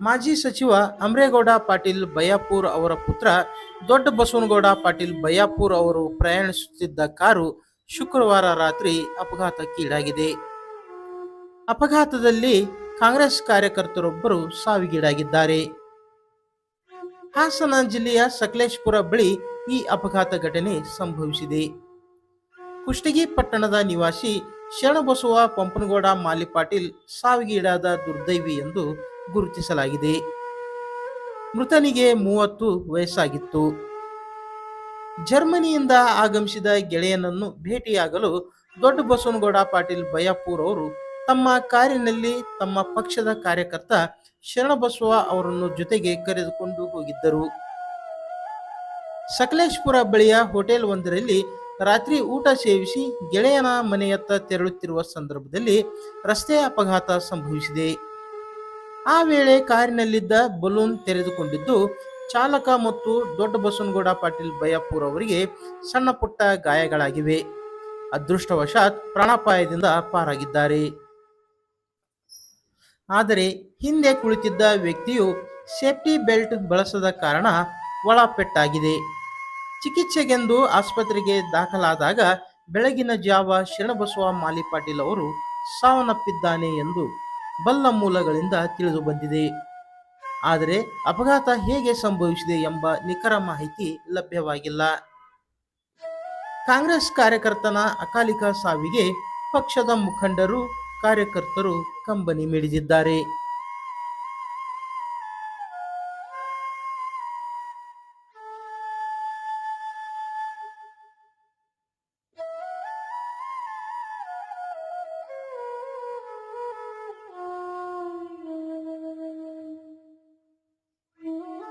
ಮಾಜಿ ಸಚಿವ ಅಮ್ರೇಗೌಡ ಪಾಟೀಲ್ ಬಯ್ಯಾಪುರ್ ಅವರ ಪುತ್ರ ದೊಡ್ಡ ಬಸವನಗೌಡ ಪಾಟೀಲ್ ಬಯ್ಯಾಪುರ್ ಅವರು ಪ್ರಯಾಣಿಸುತ್ತಿದ್ದ ಕಾರು ಶುಕ್ರವಾರ ರಾತ್ರಿ ಅಪಘಾತಕ್ಕೀಡಾಗಿದೆ. ಅಪಘಾತದಲ್ಲಿ ಕಾಂಗ್ರೆಸ್ ಕಾರ್ಯಕರ್ತರೊಬ್ಬರು ಸಾವಿಗೀಡಾಗಿದ್ದಾರೆ. ಹಾಸನ ಜಿಲ್ಲೆಯ ಸಕಲೇಶ್ಪುರ ಬಳಿ ಈ ಅಪಘಾತ ಘಟನೆ ಸಂಭವಿಸಿದೆ. ಕುಷ್ಟಗಿ ಪಟ್ಟಣದ ನಿವಾಸಿ ಶರಣಬಸವ ಪಂಪನಗೌಡ ಮಾಲಿಪಾಟೀಲ್ ಸಾವಿಗೀಡಾದ ದುರ್ದೈವಿ ಎಂದು ಗುರುತಿಸಲಾಗಿದೆ. ಮೃತನಿಗೆ ಮೂವತ್ತು ವಯಸ್ಸಾಗಿತ್ತು. ಜರ್ಮನಿಯಿಂದ ಆಗಮಿಸಿದ ಗೆಳೆಯನನ್ನು ಭೇಟಿಯಾಗಲು ದೊಡ್ಡ ಬಸವನಗೌಡ ಪಾಟೀಲ್ ಬಯಾಪೂರ್ ಅವರು ತಮ್ಮ ಕಾರಿನಲ್ಲಿ ತಮ್ಮ ಪಕ್ಷದ ಕಾರ್ಯಕರ್ತ ಶರಣಬಸವ ಅವರನ್ನು ಜೊತೆಗೆ ಕರೆದುಕೊಂಡು ಹೋಗಿದ್ದರು. ಸಕಲೇಶ್ಪುರ ಬಳಿಯ ಹೋಟೆಲ್ ಒಂದರಲ್ಲಿ ರಾತ್ರಿ ಊಟ ಸೇವಿಸಿ ಗೆಳೆಯನ ಮನೆಯತ್ತ ತೆರಳುತ್ತಿರುವ ಸಂದರ್ಭದಲ್ಲಿ ರಸ್ತೆ ಅಪಘಾತ ಸಂಭವಿಸಿದೆ. ಆ ವೇಳೆ ಕಾರಿನಲ್ಲಿದ್ದ ಬಲೂನ್ ತೆರೆದುಕೊಂಡಿದ್ದು ಚಾಲಕ ಮತ್ತು ದೊಡ್ಡ ಬಸವನಗೌಡ ಪಾಟೀಲ್ ಬಯ್ಯಾಪುರ್ ಅವರಿಗೆ ಸಣ್ಣ ಪುಟ್ಟ ಗಾಯಗಳಾಗಿವೆ. ಅದೃಷ್ಟವಶಾತ್ ಪ್ರಾಣಾಪಾಯದಿಂದ ಪಾರಾಗಿದ್ದಾರೆ. ಆದರೆ ಹಿಂದೆ ಕುಳಿತಿದ್ದ ವ್ಯಕ್ತಿಯು ಸೇಫ್ಟಿ ಬೆಲ್ಟ್ ಬಳಸದ ಕಾರಣ ಒಳಪೆಟ್ಟಾಗಿದೆ. ಚಿಕಿತ್ಸೆಗೆಂದು ಆಸ್ಪತ್ರೆಗೆ ದಾಖಲಾದಾಗ ಬೆಳಗಿನ ಜಾವ ಶರಣಬಸವ ಮಾಲಿಪಾಟೀಲ್ ಅವರು ಸಾವನ್ನಪ್ಪಿದ್ದಾನೆ ಎಂದು ಬಲ್ಲ ಮೂಲಗಳಿಂದ ತಿಳಿದು ಬಂದಿದೆ. ಆದರೆ ಅಪಘಾತ ಹೇಗೆ ಸಂಭವಿಸಿದೆ ಎಂಬ ನಿಖರ ಮಾಹಿತಿ ಲಭ್ಯವಾಗಿಲ್ಲ. ಕಾಂಗ್ರೆಸ್ ಕಾರ್ಯಕರ್ತನ ಅಕಾಲಿಕ ಸಾವಿಗೆ ಪಕ್ಷದ ಮುಖಂಡರು, ಕಾರ್ಯಕರ್ತರು ಕಂಬನಿ ಮಿಡಿದಿದ್ದಾರೆ.